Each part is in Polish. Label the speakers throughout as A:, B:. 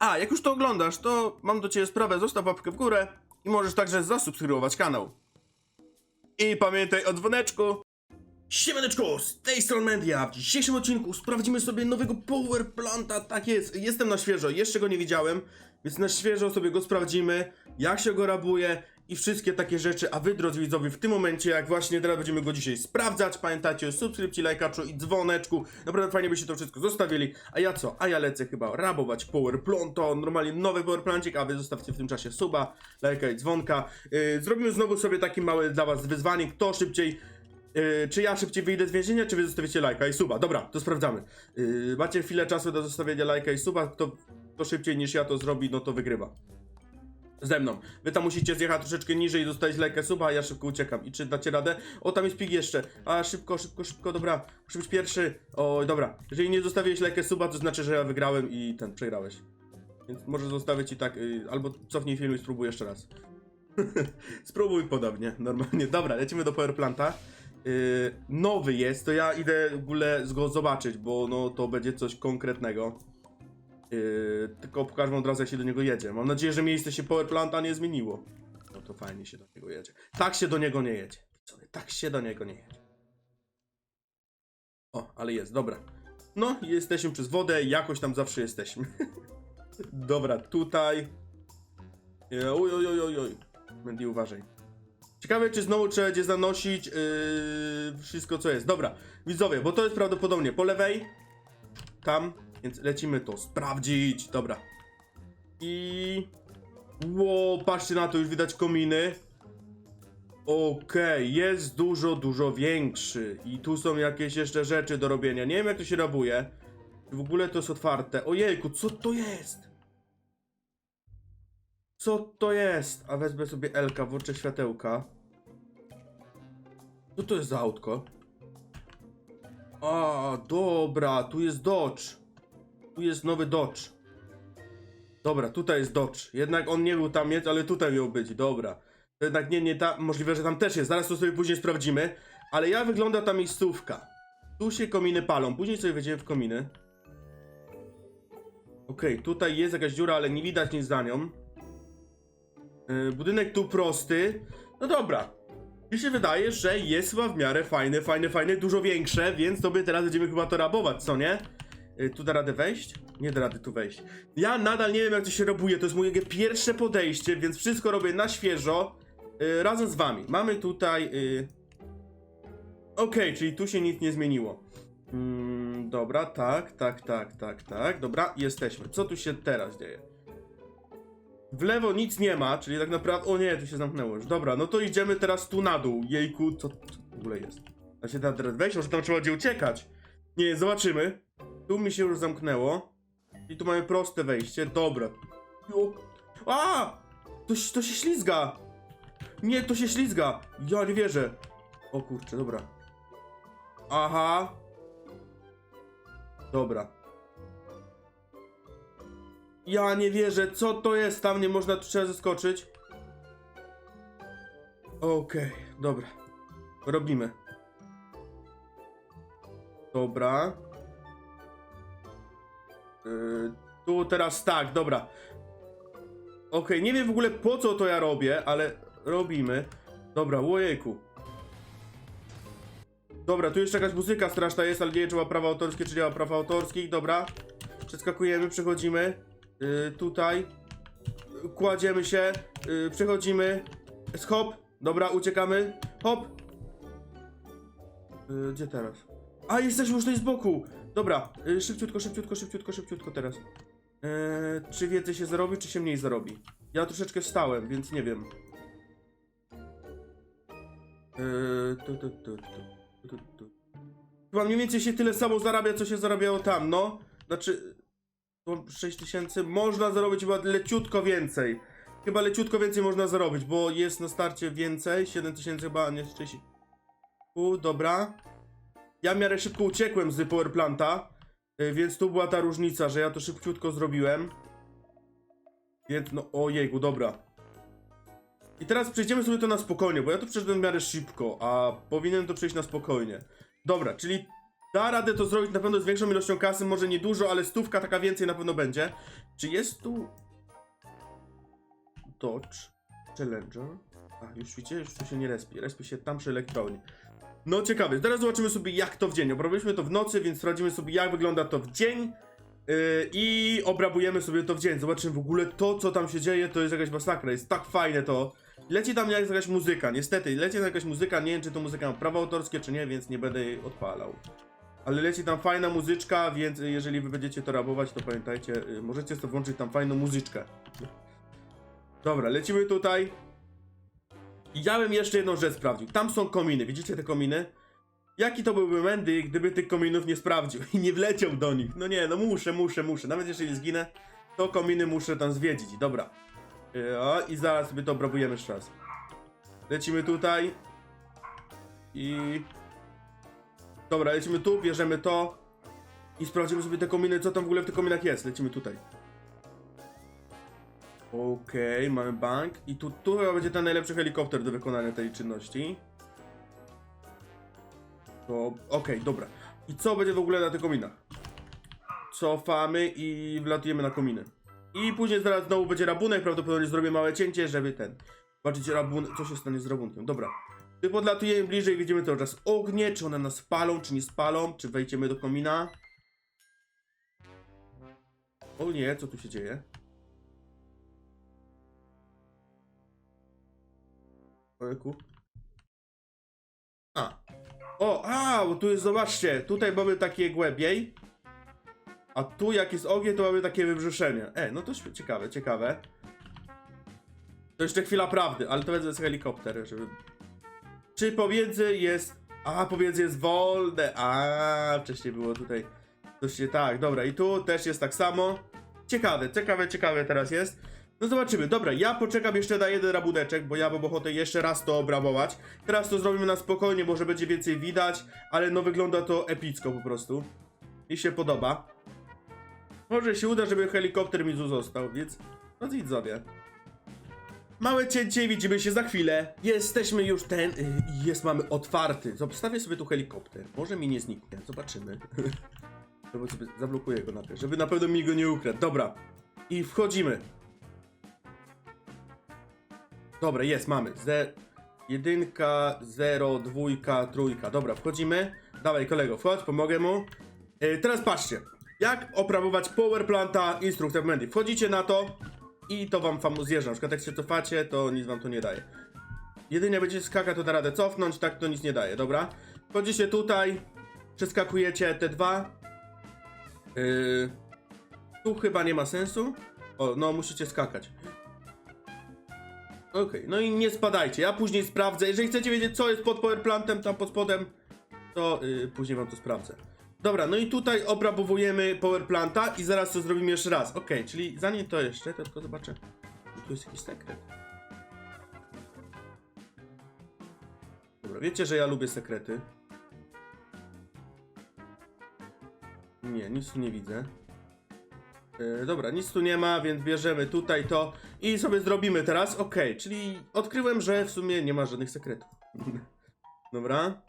A: A, jak już to oglądasz, to mam do ciebie sprawę, zostaw łapkę w górę i możesz także zasubskrybować kanał. I pamiętaj o dzwoneczku. Siemaneczko, z tej strony Media. W dzisiejszym odcinku sprawdzimy sobie nowego Power Planta. Tak jest, jestem na świeżo, jeszcze go nie widziałem, więc na świeżo sobie go sprawdzimy, jak się go rabuje i wszystkie takie rzeczy. A wy, drodzy widzowie, w tym momencie, jak właśnie teraz będziemy go dzisiaj sprawdzać, pamiętajcie o subskrypcji, lajkaczu i dzwoneczku. Naprawdę fajnie byście to wszystko zostawili. A ja co? A ja lecę chyba rabować Power Plonto, normalnie nowy Power Plancik, a wy zostawcie w tym czasie suba, lajka i dzwonka. Yy, zrobimy znowu sobie taki mały dla was wyzwanie, kto szybciej Yy, czy ja szybciej wyjdę z więzienia, czy wy zostawicie lajka i suba? Dobra, to sprawdzamy. Yy, macie chwilę czasu do zostawienia lajka i suba. Kto, kto szybciej niż ja to zrobi, no to wygrywa. Ze mną. Wy tam musicie zjechać troszeczkę niżej i zostawić lajka suba, a ja szybko uciekam. I czy dacie radę? O, tam jest pig jeszcze. A, szybko, szybko, szybko, dobra. Muszę być pierwszy. O, dobra. Jeżeli nie zostawiłeś lajka suba, to znaczy, że ja wygrałem i ten, przegrałeś. Więc może zostawić i tak, yy, albo cofnij film i spróbuj jeszcze raz. Spróbuj podobnie, normalnie. Dobra, lecimy do Power Planta. Yy, nowy jest, to ja idę w ogóle go zobaczyć, bo no to będzie coś konkretnego. Yy, tylko pokażę wam od razu się do niego jedzie. Mam nadzieję, że miejsce się Power Planta nie zmieniło. No to fajnie się do niego jedzie. Tak się do niego nie jedzie. Tak się do niego nie jedzie. O, ale jest, dobra. No, jesteśmy przez wodę, jakoś tam zawsze jesteśmy. dobra, tutaj. Yy, Oj, oj, oj, oj, oj. Mendy, uważaj. Ciekawe, czy znowu trzeba będzie zanosić yy, wszystko, co jest. Dobra, widzowie, bo to jest prawdopodobnie po lewej. Tam, więc lecimy to sprawdzić. Dobra. I... Ło, patrzcie na to, już widać kominy. Okej, jest dużo, dużo większy. I tu są jakieś jeszcze rzeczy do robienia. Nie wiem, jak to się rabuje. W ogóle to jest otwarte. Ojejku, co to jest? Co to jest? A wezmę sobie Elka, włączę światełka. Co to jest za autko? A, dobra, tu jest Dodge. Tu jest nowy Dodge. Dobra, tutaj jest Dodge. Jednak on nie był tam, jest, ale tutaj miał być, dobra. To jednak nie, nie tam, możliwe, że tam też jest. Zaraz to sobie później sprawdzimy. Ale ja wygląda ta miejscówka. Tu się kominy palą, później sobie wejdziemy w kominy. Okej, tutaj jest jakaś dziura, ale nie widać nic za nią. Yy, budynek tu prosty. No dobra. Mi się wydaje, że jest chyba w miarę fajny, fajny, fajny, dużo większe, więc by teraz będziemy chyba to rabować, co nie? Yy, tu da radę wejść? Nie da rady tu wejść. Ja nadal nie wiem, jak to się robuje, to jest moje pierwsze podejście, więc wszystko robię na świeżo, yy, razem z wami. Mamy tutaj... Yy... Okej, czyli tu się nic nie zmieniło. Mm, dobra, tak, tak, tak, tak, tak. Dobra, jesteśmy. Co tu się teraz dzieje? W lewo nic nie ma, czyli tak naprawdę... O nie, tu się zamknęło już. Dobra, no to idziemy teraz tu na dół. Jejku, co, co w ogóle jest? Da się teraz wejść? Może tam trzeba będzie uciekać? Nie, zobaczymy. Tu mi się już zamknęło. I tu mamy proste wejście. Dobra. Jo. A! To, to się ślizga! Nie, to się ślizga! Ja nie wierzę. O kurczę, dobra. Aha. Dobra. Ja nie wierzę, co to jest? Tam nie można, tu trzeba zeskoczyć. Okej, dobra. Robimy. Dobra. Teraz tak, dobra. Okej, nie wiem w ogóle po co to ja robię, ale robimy. Dobra, ojejku. Dobra, tu jeszcze jakaś muzyka straszna jest, ale nie wiem, czy ma prawa autorskie, czy nie ma praw autorskich. Dobra. Przeskakujemy, przechodzimy. Yy, tutaj. Kładziemy się. Yy, przechodzimy. Hop. Dobra, uciekamy. Hop. Yy, gdzie teraz? A, jesteśmy już tutaj z boku. Dobra, yy, szybciutko, szybciutko, szybciutko, szybciutko teraz. Yy, czy więcej się zarobi, czy się mniej zarobi? Ja troszeczkę wstałem, więc nie wiem. Yy, tu, tu, tu, tu, tu. Chyba mniej więcej się tyle samo zarabia, co się zarabiało tam, no. Znaczy, to 6 tysięcy, można zarobić chyba leciutko więcej. Chyba leciutko więcej można zarobić, bo jest na starcie więcej, 7 tysięcy chyba, nie 30. U, dobra. Ja w miarę szybko uciekłem z Powerplanta, więc tu była ta różnica, że ja to szybciutko zrobiłem. Więc no, ojejku, dobra. I teraz przejdziemy sobie to na spokojnie, bo ja to przeszedłem w miarę szybko, a powinienem to przejść na spokojnie. Dobra, czyli Da radę to zrobić na pewno z większą ilością kasy, może nie dużo, ale stówka taka więcej na pewno będzie. Czy jest tu... Dodge Challenger? A, już widzicie, już tu się nie respi. Respi się tam przy elektrowni. No ciekawe, teraz zobaczymy sobie jak to w dzień. Obrabujemy to w nocy, więc sprawdzimy sobie jak wygląda to w dzień. Yy, I obrabujemy sobie to w dzień. Zobaczymy w ogóle to, co tam się dzieje, to jest jakaś masakra. Jest tak fajne to. Leci tam jak jakaś muzyka, niestety. Leci tam jakaś muzyka, nie wiem czy to muzyka ma prawa autorskie, czy nie, więc nie będę jej odpalał. Ale leci tam fajna muzyczka, więc jeżeli wy będziecie to rabować, to pamiętajcie, yy, możecie sobie włączyć tam fajną muzyczkę. Dobra, lecimy tutaj. I ja bym jeszcze jedną rzecz sprawdził. Tam są kominy, widzicie te kominy? Jaki to byłby Mendy, gdyby tych kominów nie sprawdził i nie wleciał do nich? No nie, no muszę, muszę, muszę. Nawet jeżeli zginę, to kominy muszę tam zwiedzić. Dobra. Yy, O, i zaraz sobie to obrabujemy jeszcze raz. Lecimy tutaj. I... Dobra, lecimy tu, bierzemy to. I sprawdzimy sobie te kominy, co tam w ogóle w tych kominach jest. Lecimy tutaj. Okej, mamy bank. I tu, tu chyba będzie ten najlepszy helikopter do wykonania tej czynności. To, okej, dobra. I co będzie w ogóle na tych kominach? Cofamy i wlatujemy na kominy. I później zaraz znowu będzie rabunek, prawdopodobnie zrobię małe cięcie, żeby ten... Zobaczyć rabunek, co się stanie z rabunkiem. Dobra. Gdy podlatujemy bliżej, widzimy cały czas ognie, czy one nas palą, czy nie spalą, czy wejdziemy do komina. O nie, co tu się dzieje? Ojku. A. O, a, bo tu jest, zobaczcie, tutaj mamy takie głębiej. A tu jak jest ogień, to mamy takie wybrzeszenie. E, no to ciekawe, ciekawe. To jeszcze chwila prawdy, ale to będzie z helikopter, żeby... Czy pomiędzy jest... A, pomiędzy jest wolne. A, wcześniej było tutaj... Coś się... Tak, dobra, i tu też jest tak samo. Ciekawe, ciekawe, ciekawe teraz jest. No zobaczymy. Dobra, ja poczekam jeszcze na jeden rabuneczek, bo ja mam ochotę jeszcze raz to obrabować. Teraz to zrobimy na spokojnie, może będzie więcej widać, ale no wygląda to epicko po prostu. Mi się podoba. Może się uda, żeby helikopter mi tu został, więc no widzowie. Małe cięcie, widzimy się za chwilę. Jesteśmy już ten y, jest, mamy otwarty. Zostawię sobie tu helikopter. Może mi nie zniknie, zobaczymy. Zablokuję go na tym, żeby na pewno mi go nie ukradł. Dobra. I wchodzimy. Dobra, jest, mamy. Ze... Jedynka, zero, dwójka, trójka. Dobra, wchodzimy. Dawaj, kolego, wchodź, pomogę mu. E, teraz patrzcie. Jak oprawować power planta instrukcja w. Wchodzicie na to i to wam fam zjeżdża. Na przykład jak się cofacie, to nic wam to nie daje. Jedynie będziecie skakać, to da radę cofnąć, tak to nic nie daje, dobra? Wchodzicie tutaj, przeskakujecie te dwa. Yy, tu chyba nie ma sensu. O, no musicie skakać. Okej, no i nie spadajcie. Ja później sprawdzę. Jeżeli chcecie wiedzieć, co jest pod powerplantem, tam pod spodem, to yy, później wam to sprawdzę. Dobra, no i tutaj obrabowujemy powerplanta i zaraz to zrobimy jeszcze raz. Okej, czyli zanim to jeszcze, to tylko zobaczę. Tu jest jakiś sekret. Dobra, wiecie, że ja lubię sekrety. Nie, nic tu nie widzę. E, dobra, nic tu nie ma, więc bierzemy tutaj to i sobie zrobimy teraz. Okej, czyli odkryłem, że w sumie nie ma żadnych sekretów. dobra.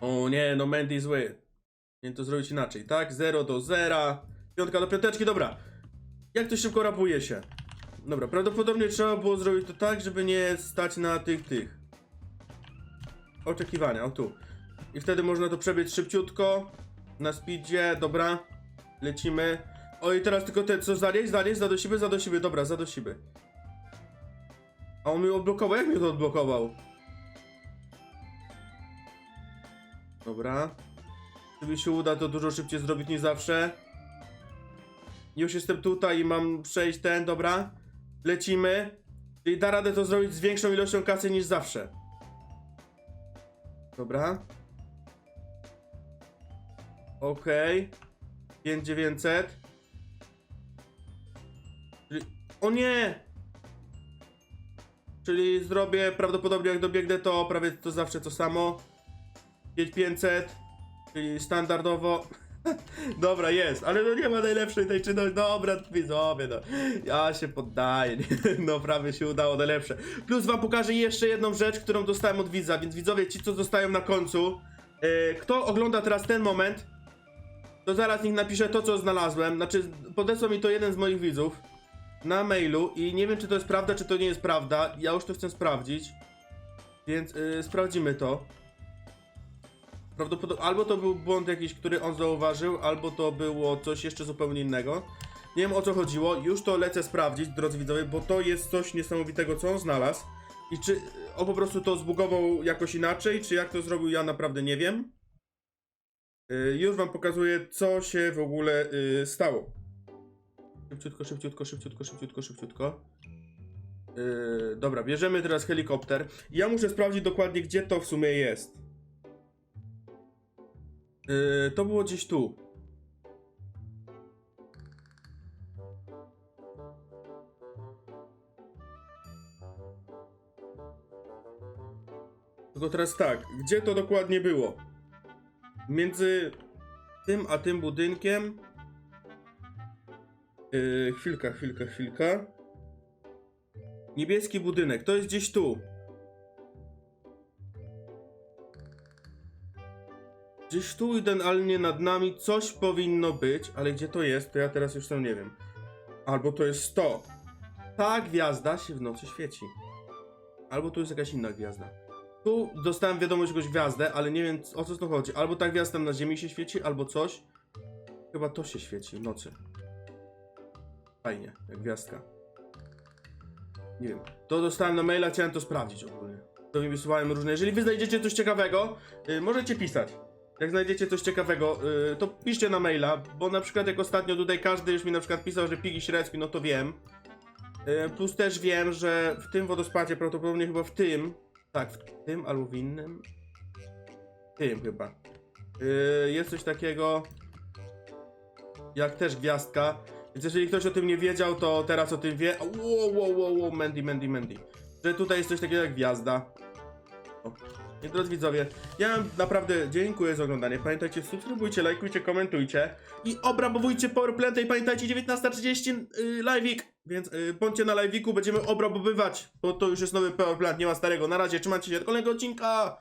A: O nie, no Mandy zły. Nie to zrobić inaczej, tak? 0 do 0. Piątka do piąteczki, dobra. Jak to szybko rapuje się? Dobra, prawdopodobnie trzeba było zrobić to tak, żeby nie stać na tych, tych. Oczekiwania, o tu. I wtedy można to przebiec szybciutko. Na speedzie, dobra. Lecimy. O i teraz tylko te, co zanieść, zanieść, za do siebie, za do siebie, dobra, za do siebie. A on mi odblokował, jak mi to odblokował? Dobra. Gdyby się uda, to dużo szybciej zrobić niż zawsze. Już jestem tutaj i mam przejść ten, dobra. Lecimy. Czyli da radę to zrobić z większą ilością kasy niż zawsze. Dobra. Okej. 5900. Czyli... O nie! Czyli zrobię prawdopodobnie jak dobiegnę to prawie to zawsze to samo. 5500. Czyli standardowo. Dobra, jest, ale no nie ma najlepszej tej czynności. Dobra, widzowie, no. Ja się poddaję. No, prawie się udało najlepsze. Plus wam pokażę jeszcze jedną rzecz, którą dostałem od widza, więc widzowie, ci co zostają na końcu, E, kto ogląda teraz ten moment, to zaraz niech napisze to, co znalazłem. Znaczy, podesłał mi to jeden z moich widzów na mailu i nie wiem, czy to jest prawda, czy to nie jest prawda. Ja już to chcę sprawdzić. Więc y, sprawdzimy to. Prawdopodobnie albo to był błąd jakiś, który on zauważył, albo to było coś jeszcze zupełnie innego. Nie wiem o co chodziło, już to lecę sprawdzić, drodzy widzowie, bo to jest coś niesamowitego, co on znalazł. I czy on po prostu to zbugował jakoś inaczej, czy jak to zrobił, ja naprawdę nie wiem. Y, już wam pokazuję, co się w ogóle y, stało. Szybciutko, szybciutko, szybciutko, szybciutko, szybciutko. Yy, dobra, bierzemy teraz helikopter. Ja muszę sprawdzić dokładnie, gdzie to w sumie jest. Yy, to było gdzieś tu. Tylko teraz tak, gdzie to dokładnie było? Między tym a tym budynkiem. Yy, chwilka, chwilka, chwilka. Niebieski budynek, to jest gdzieś tu. Gdzieś tu idealnie nad nami coś powinno być, ale gdzie to jest, to ja teraz już tam nie wiem. Albo to jest to. Ta gwiazda się w nocy świeci. Albo tu jest jakaś inna gwiazda. Tu dostałem wiadomość jakąś gwiazdę, ale nie wiem o co tym chodzi. Albo ta gwiazda na ziemi się świeci, albo coś. Chyba to się świeci w nocy. Fajnie, jak gwiazdka. Nie wiem. To dostałem na maila, chciałem to sprawdzić ogólnie. To mi wysyłałem różne. Jeżeli wy znajdziecie coś ciekawego, y, możecie pisać. Jak znajdziecie coś ciekawego, y, to piszcie na maila, bo na przykład jak ostatnio tutaj każdy już mi na przykład pisał, że pigi średki, no to wiem. Y, plus też wiem, że w tym wodospadzie, prawdopodobnie chyba w tym, tak, w tym albo w innym, tym chyba, y, jest coś takiego jak też gwiazdka. Więc jeżeli ktoś o tym nie wiedział, to teraz o tym wie. Wow, wow, wow, wow, Mandy, Mandy, Mandy. Że tutaj jest coś takiego jak gwiazda. O. I drodzy widzowie, ja wam naprawdę dziękuję za oglądanie. Pamiętajcie, subskrybujcie, lajkujcie, komentujcie i obrabowujcie Powerplantę i pamiętajcie 19.30 yy, live'ik, więc yy, bądźcie na live'iku, będziemy obrabowywać, bo to już jest nowy Powerplant, nie ma starego. Na razie, trzymajcie się do kolejnego odcinka.